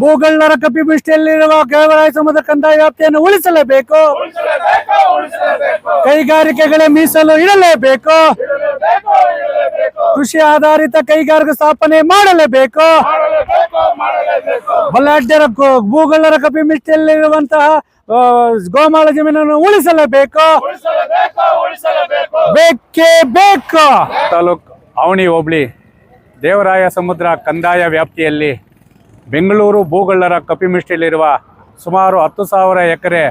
ಭೂಗಳ್ಳರ ಕಪಿಮುಷ್ಟಿಯಲ್ಲಿರುವ ಕೇವಲ ಸಮುದ್ರ ಕಂದಾಯ ವ್ಯಾಪ್ತಿಯನ್ನು ಉಳಿಸಲೇಬೇಕು. ಕೈಗಾರಿಕೆಗಳ ಮೀಸಲು ಇಡಲೇಬೇಕು. ಕೃಷಿ ಆಧಾರಿತ ಕೈಗಾರಿಕೆ ಸ್ಥಾಪನೆ ಮಾಡಲೇಬೇಕು. ಬಲಾಢ್ಯರ ಭೂಗಳ್ಳರ ಕಪಿಮಿಷ್ಟಿಯಲ್ಲಿರುವಂತಹ ಗೋಮಾಳ ಜಮೀನನ್ನು ಉಳಿಸಲೇಬೇಕು. ಬೇಕೇ ಬೇಕು. ತಾಲೂಕ್ ಅವಣಿ ಹೋಬಳಿ ದೇವರಾಯ ಸಮುದ್ರ ಕಂದಾಯ ವ್ಯಾಪ್ತಿಯಲ್ಲಿ ಬೆಂಗಳೂರು ಭೂಗಳ್ಳರ ಕಪಿಮಿಷ್ಟಿಯಲ್ಲಿರುವ ಸುಮಾರು ಹತ್ತು ಸಾವಿರ ಎಕರೆ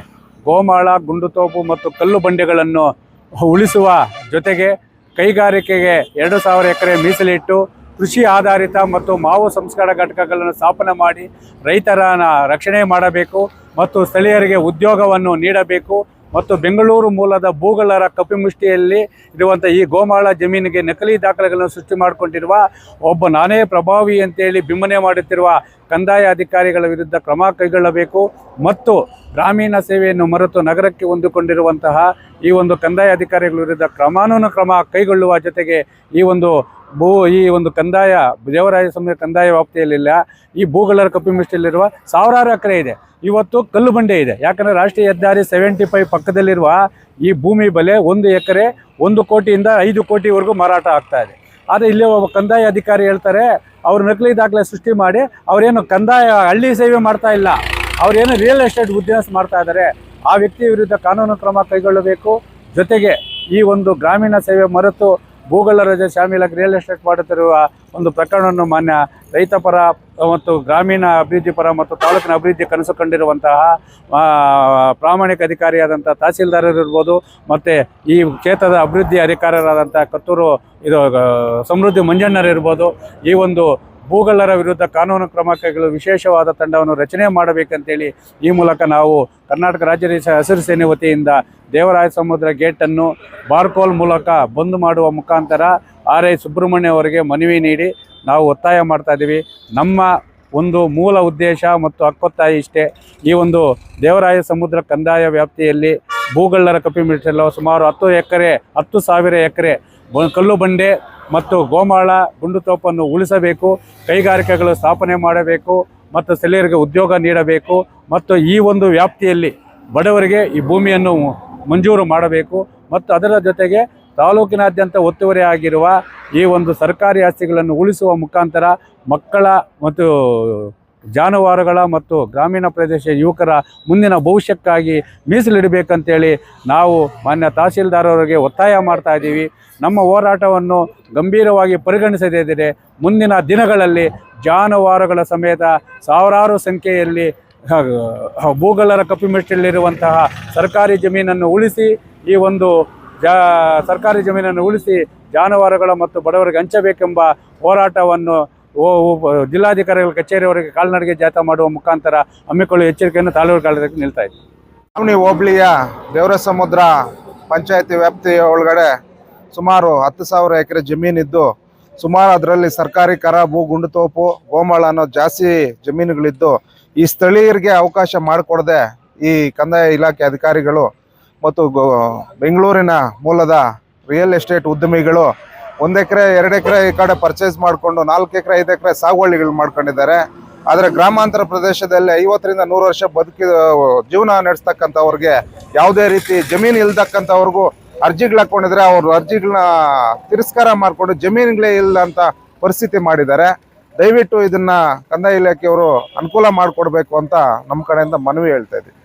ಗೋಮಾಳ, ಗುಂಡುತೋಪು ಮತ್ತು ಕಲ್ಲು ಬಂಡೆಗಳನ್ನು ಉಳಿಸುವ ಜೊತೆಗೆ ಕೈಗಾರಿಕೆಗೆ ಎರಡು ಸಾವಿರ ಎಕರೆ ಮೀಸಲಿಟ್ಟು ಕೃಷಿ ಆಧಾರಿತ ಮತ್ತು ಮಾವು ಸಂಸ್ಕಾರ ಘಟಕಗಳನ್ನು ಸ್ಥಾಪನೆ ಮಾಡಿ ರೈತರನ್ನ ರಕ್ಷಣೆ ಮಾಡಬೇಕು ಮತ್ತು ಸ್ಥಳೀಯರಿಗೆ ಉದ್ಯೋಗವನ್ನು ನೀಡಬೇಕು. ಮತ್ತು ಬೆಂಗಳೂರು ಮೂಲದ ಭೂಗಳರ ಕಪಿಮುಷ್ಟಿಯಲ್ಲಿ ಇರುವಂಥ ಈ ಗೋಮಾಳ ಜಮೀನಿಗೆ ನಕಲಿ ದಾಖಲೆಗಳನ್ನು ಸೃಷ್ಟಿ ಮಾಡಿಕೊಂಡಿರುವ ಒಬ್ಬ ನಾನೇ ಪ್ರಭಾವಿ ಅಂತೇಳಿ ಬಿಂಬನೆ ಮಾಡುತ್ತಿರುವ ಕಂದಾಯ ಅಧಿಕಾರಿಗಳ ವಿರುದ್ಧ ಕ್ರಮ ಕೈಗೊಳ್ಳಬೇಕು ಮತ್ತು ಗ್ರಾಮೀಣ ಸೇವೆಯನ್ನು ಮರೆತು ನಗರಕ್ಕೆ ಹೊಂದಿಕೊಂಡಿರುವಂತಹ ಈ ಒಂದು ಕಂದಾಯ ಅಧಿಕಾರಿಗಳ ವಿರುದ್ಧ ಕ್ರಮಾನುನ ಕ್ರಮ ಕೈಗೊಳ್ಳುವ ಜೊತೆಗೆ ಈ ಒಂದು ಭೂ ಈ ಒಂದು ಕಂದಾಯ ದೇವರಾಯ ಸಮಯ ಕಂದಾಯ ವ್ಯಾಪ್ತಿಯಲ್ಲಿಲ್ಲ, ಈ ಭೂಗಳರ ಕಪಿಮಿಷ್ಟಿಯಲ್ಲಿರುವ ಸಾವಿರಾರು ಎಕರೆ ಇದೆ. ಇವತ್ತು ಕಲ್ಲು ಬಂಡೆ ಇದೆ. ಯಾಕಂದರೆ ರಾಷ್ಟ್ರೀಯ ಹೆದ್ದಾರಿ ಸೆವೆಂಟಿ ಫೈವ್ ಪಕ್ಕದಲ್ಲಿರುವ ಈ ಭೂಮಿ ಬೆಲೆ ಒಂದು ಎಕರೆ ಒಂದು ಕೋಟಿಯಿಂದ ಐದು ಕೋಟಿವರೆಗೂ ಮಾರಾಟ ಆಗ್ತಾ ಇದೆ. ಆದರೆ ಇಲ್ಲಿ ಒಬ್ಬ ಕಂದಾಯ ಅಧಿಕಾರಿ ಹೇಳ್ತಾರೆ, ಅವ್ರು ನಕಲಿ ದಾಖಲೆ ಸೃಷ್ಟಿ ಮಾಡಿ, ಅವರೇನು ಕಂದಾಯ ಹಳ್ಳಿ ಸೇವೆ ಮಾಡ್ತಾ ಇಲ್ಲ. ಅವರೇನು ರಿಯಲ್ ಎಸ್ಟೇಟ್ ಬಿಸ್ನೆಸ್ ಮಾಡ್ತಾ ಇದ್ದಾರೆ. ಆ ವ್ಯಕ್ತಿಯ ವಿರುದ್ಧ ಕಾನೂನು ಕ್ರಮ ಕೈಗೊಳ್ಳಬೇಕು. ಜೊತೆಗೆ ಈ ಒಂದು ಗ್ರಾಮೀಣ ಸೇವೆ ಮರೆತು ಭೂಗಳ್ಳ ರಜೆ ಶಾಮೀಲಾಗಿ ರಿಯಲ್ ಎಸ್ಟೇಟ್ ಮಾಡುತ್ತಿರುವ ಒಂದು ಪ್ರಕರಣವನ್ನು ಮಾನ್ಯ ರೈತ ಪರ ಮತ್ತು ಗ್ರಾಮೀಣ ಅಭಿವೃದ್ಧಿ ಪರ ಮತ್ತು ತಾಲೂಕಿನ ಅಭಿವೃದ್ಧಿ ಕನಸು ಕಂಡಿರುವಂತಹ ಪ್ರಾಮಾಣಿಕ ಅಧಿಕಾರಿಯಾದಂಥ ತಹಸೀಲ್ದಾರರು ಇರ್ಬೋದು ಮತ್ತು ಈ ಕ್ಷೇತ್ರದ ಅಭಿವೃದ್ಧಿ ಅಧಿಕಾರರಾದಂಥ ಕತ್ತೂರು ಇದು ಸಮೃದ್ಧಿ ಮಂಜಣ್ಣರಿರ್ಬೋದು ಈ ಒಂದು ಭೂಗಳ್ಳರ ವಿರುದ್ಧ ಕಾನೂನು ಕ್ರಮ ಕೈಗೊಳ್ಳಲು ವಿಶೇಷವಾದ ತಂಡವನ್ನು ರಚನೆ ಮಾಡಬೇಕಂತೇಳಿ ಈ ಮೂಲಕ ನಾವು ಕರ್ನಾಟಕ ರಾಜ್ಯ ಹಸಿರು ಸೇನೆ ವತಿಯಿಂದ ದೇವರಾಯ ಸಮುದ್ರ ಗೇಟನ್ನು ಬಾರ್ಕೋಲ್ ಮೂಲಕ ಬಂದ್ ಮಾಡುವ ಮುಖಾಂತರ ಆರ್ ಐ ಸುಬ್ರಹ್ಮಣ್ಯ ಅವರಿಗೆ ಮನವಿ ನೀಡಿ ನಾವು ಒತ್ತಾಯ ಮಾಡ್ತಾ ಇದ್ದೀವಿ. ನಮ್ಮ ಒಂದು ಮೂಲ ಉದ್ದೇಶ ಮತ್ತು ಹಕ್ಕೊತ್ತಾಯ ಇಷ್ಟೇ. ಈ ಒಂದು ದೇವರಾಯ ಸಮುದ್ರ ಕಂದಾಯ ವ್ಯಾಪ್ತಿಯಲ್ಲಿ ಭೂಗಳ್ಳರ ಕಪಿಮಿಟ್ಟೆಲ್ಲ ಸುಮಾರು ಹತ್ತು ಎಕರೆ, ಹತ್ತು ಸಾವಿರ ಎಕರೆ ಕಲ್ಲು ಬಂಡೆ ಮತ್ತು ಗೋಮಾಳ ಗುಂಡುತೋಪನ್ನು ಉಳಿಸಬೇಕು, ಕೈಗಾರಿಕೆಗಳು ಸ್ಥಾಪನೆ ಮಾಡಬೇಕು ಮತ್ತು ಸ್ಥಳೀಯರಿಗೆ ಉದ್ಯೋಗ ನೀಡಬೇಕು ಮತ್ತು ಈ ಒಂದು ವ್ಯಾಪ್ತಿಯಲ್ಲಿ ಬಡವರಿಗೆ ಈ ಭೂಮಿಯನ್ನು ಮಂಜೂರು ಮಾಡಬೇಕು ಮತ್ತು ಅದರ ಜೊತೆಗೆ ತಾಲೂಕಿನಾದ್ಯಂತ ಒತ್ತುವರಿ ಆಗಿರುವ ಈ ಒಂದು ಸರ್ಕಾರಿ ಆಸ್ತಿಗಳನ್ನು ಉಳಿಸುವ ಮುಖಾಂತರ ಮಕ್ಕಳ ಮತ್ತು ಜಾನುವಾರುಗಳ ಮತ್ತು ಗ್ರಾಮೀಣ ಪ್ರದೇಶ ಯುವಕರ ಮುಂದಿನ ಭವಿಷ್ಯಕ್ಕಾಗಿ ಮೀಸಲಿಡಬೇಕಂತೇಳಿ ನಾವು ಮಾನ್ಯ ತಹಸೀಲ್ದಾರರಿಗೆ ಒತ್ತಾಯ ಮಾಡ್ತಾ ಇದ್ದೀವಿ. ನಮ್ಮ ಹೋರಾಟವನ್ನು ಗಂಭೀರವಾಗಿ ಪರಿಗಣಿಸದಿದ್ದರೆ ಮುಂದಿನ ದಿನಗಳಲ್ಲಿ ಜಾನುವಾರುಗಳ ಸಮೇತ ಸಾವಿರಾರು ಸಂಖ್ಯೆಯಲ್ಲಿ ಭೂಗಲರ ಭೂಗಳ್ಳರ ಕಪಿಮೆಟ್ಟಿಯಲ್ಲಿರುವಂತಹ ಸರ್ಕಾರಿ ಜಮೀನನ್ನು ಉಳಿಸಿ, ಈ ಒಂದು ಜಾ, ಸರ್ಕಾರಿ ಜಮೀನನ್ನು ಉಳಿಸಿ ಜಾನುವಾರುಗಳ ಮತ್ತು ಬಡವರಿಗೆ ಹಂಚಬೇಕೆಂಬ ಹೋರಾಟವನ್ನು ಜಿಲ್ಲಾಧಿಕಾರಿಗಳ ಕಚೇರಿವರೆಗೆ ಕಾಲ್ನಡಿಗೆ ಜಾಥಾ ಮಾಡುವ ಮುಖಾಂತರ ಹಮ್ಮಿಕೊಳ್ಳುವ ಎಚ್ಚರಿಕೆಯನ್ನು ತಾಲೂಕು ಕಾಲದಲ್ಲಿ ನಿಲ್ತಾ ಇದೆ ಅವನಿ ಹೋಬಳಿಯ ದೇವರ ಸಮುದ್ರ ಪಂಚಾಯತಿ ವ್ಯಾಪ್ತಿಯ ಒಳಗಡೆ ಸುಮಾರು ಹತ್ತು ಸಾವಿರ ಎಕರೆ ಜಮೀನಿದ್ದು, ಸುಮಾರು ಅದರಲ್ಲಿ ಸರ್ಕಾರಿ ಕರಾಬು ಗುಂಡುತೋಪು, ಗೋಮಾಳ ಅನ್ನೋ ಜಾಸ್ತಿ ಜಮೀನುಗಳಿದ್ದು, ಈ ಸ್ಥಳೀಯರಿಗೆ ಅವಕಾಶ ಮಾಡಿಕೊಡದೆ ಈ ಕಂದಾಯ ಇಲಾಖೆ ಅಧಿಕಾರಿಗಳು ಮತ್ತು ಬೆಂಗಳೂರಿನ ಮೂಲದ ರಿಯಲ್ ಎಸ್ಟೇಟ್ ಉದ್ಯಮಿಗಳು ಒಂದು ಎಕರೆ, ಎರಡು ಎಕರೆ ಈ ಕಡೆ ಪರ್ಚೇಸ್ ಮಾಡಿಕೊಂಡು, ನಾಲ್ಕು ಎಕರೆ, ಐದು ಎಕರೆ ಸಾಗುವಳಿಗಳು ಮಾಡ್ಕೊಂಡಿದ್ದಾರೆ. ಆದರೆ ಗ್ರಾಮಾಂತರ ಪ್ರದೇಶದಲ್ಲಿ ಐವತ್ತರಿಂದ ನೂರು ವರ್ಷ ಬದುಕಿ, ಜೀವನ ನಡೆಸ್ತಕ್ಕಂಥವ್ರಿಗೆ ಯಾವುದೇ ರೀತಿ ಜಮೀನು ಇಲ್ದಕ್ಕಂಥವ್ರಿಗೂ ಅರ್ಜಿಗಳು ಹಾಕೊಂಡಿದ್ರೆ ಅವರು ಅರ್ಜಿಗಳನ್ನ ತಿರಸ್ಕಾರ ಮಾಡಿಕೊಂಡು ಜಮೀನುಗಳೇ ಇಲ್ಲ ಅಂತ ಪರಿಸ್ಥಿತಿ ಮಾಡಿದ್ದಾರೆ. ದಯವಿಟ್ಟು ಇದನ್ನ ಕಂದಾಯ ಇಲಾಖೆಯವರು ಅನುಕೂಲ ಮಾಡಿಕೊಡ್ಬೇಕು ಅಂತ ನಮ್ಮ ಕಡೆಯಿಂದ ಮನವಿ ಹೇಳ್ತಾ ಇದ್ದೀವಿ.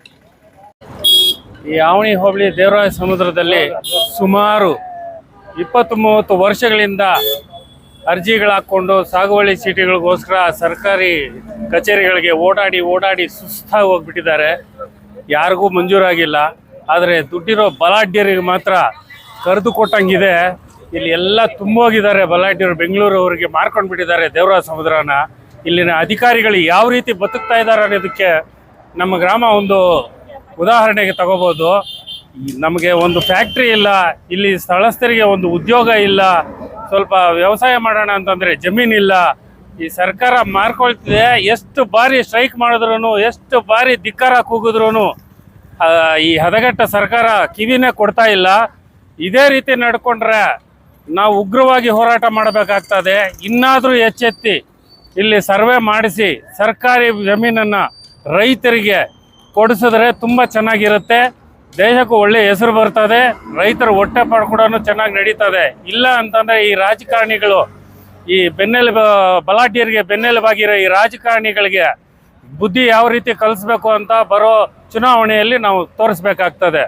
ಈ ಆವಣಿ ಹೋಬಳಿ ದೇವರಾಯ ಸಮುದ್ರದಲ್ಲಿ ಸುಮಾರು ಇಪ್ಪತ್ತು ಮೂವತ್ತು ವರ್ಷಗಳಿಂದ ಅರ್ಜಿಗಳು ಹಾಕ್ಕೊಂಡು ಸಾಗುವಳಿ ಸೀಟುಗಳಿಗೋಸ್ಕರ ಸರ್ಕಾರಿ ಕಚೇರಿಗಳಿಗೆ ಓಡಾಡಿ ಓಡಾಡಿ ಸುಸ್ತಾಗಿ ಹೋಗ್ಬಿಟ್ಟಿದ್ದಾರೆ. ಯಾರಿಗೂ ಮಂಜೂರಾಗಿಲ್ಲ. ಆದರೆ ದುಡ್ಡಿರೋ ಬಲಾಢ್ಯರಿಗೆ ಮಾತ್ರ ಕರೆದು ಕೊಟ್ಟಂಗಿದೆ. ಇಲ್ಲಿ ಎಲ್ಲ ತುಂಬೋಗಿದ್ದಾರೆ ಬಲಾಢ್ಯರು. ಬೆಂಗಳೂರು ಅವರಿಗೆ ಮಾರ್ಕೊಂಡು ಬಿಟ್ಟಿದ್ದಾರೆ ದೇವರ ಸಮುದ್ರನ. ಇಲ್ಲಿನ ಅಧಿಕಾರಿಗಳು ಯಾವ ರೀತಿ ಬದುಕ್ತಾ ಇದ್ದಾರೆ ಅನ್ನೋದಕ್ಕೆ ನಮ್ಮ ಗ್ರಾಮ ಒಂದು ಉದಾಹರಣೆಗೆ ತಗೋಬೋದು. ನಮಗೆ ಒಂದು ಫ್ಯಾಕ್ಟ್ರಿ ಇಲ್ಲ, ಇಲ್ಲಿ ಸ್ಥಳಸ್ಥರಿಗೆ ಒಂದು ಉದ್ಯೋಗ ಇಲ್ಲ, ಸ್ವಲ್ಪ ವ್ಯವಸಾಯ ಮಾಡೋಣ ಅಂತಂದರೆ ಜಮೀನಿಲ್ಲ ಈ ಸರ್ಕಾರ ಮಾರ್ಕೊಳ್ತಿದೆ, ಎಷ್ಟು ಬಾರಿ ಸ್ಟ್ರೈಕ್ ಮಾಡಿದ್ರು ಎಷ್ಟು ಬಾರಿ ಧಿಕ್ಕಾರ ಕೂಗಿದ್ರು ಈ ಹದಗೆಟ್ಟ ಸರ್ಕಾರ ಕಿವಿನೇ ಕೊಡ್ತಾ ಇಲ್ಲ. ಇದೇ ರೀತಿ ನಡ್ಕೊಂಡ್ರೆ ನಾವು ಉಗ್ರವಾಗಿ ಹೋರಾಟ ಮಾಡಬೇಕಾಗ್ತದೆ. ಇನ್ನಾದರೂ ಎಚ್ಚೆತ್ತಿ ಇಲ್ಲಿ ಸರ್ವೆ ಮಾಡಿಸಿ, ಸರ್ಕಾರಿ ಜಮೀನನ್ನು ರೈತರಿಗೆ ಕೊಡಿಸಿದ್ರೆ ತುಂಬ ಚೆನ್ನಾಗಿರುತ್ತೆ. ದೇಶಕ್ಕೂ ಒಳ್ಳೆ ಹೆಸರು ಬರ್ತದೆ, ರೈತರ ಹೊಟ್ಟೆ ಪಾಡು ಕೂಡ ಚೆನ್ನಾಗಿ ನಡೀತದೆ. ಇಲ್ಲ ಅಂತಂದ್ರೆ ಈ ರಾಜಕಾರಣಿಗಳು, ಈ ಬೆನ್ನೆಲು ಬಲಾಢ್ಯರಿಗೆ ಬೆನ್ನೆಲುಬಾಗಿರೋ ಈ ರಾಜಕಾರಣಿಗಳಿಗೆ ಬುದ್ಧಿ ಯಾವ ರೀತಿ ಕಲಿಸ್ಬೇಕು ಅಂತ ಬರೋ ಚುನಾವಣೆಯಲ್ಲಿ ನಾವು ತೋರಿಸ್ಬೇಕಾಗ್ತದೆ.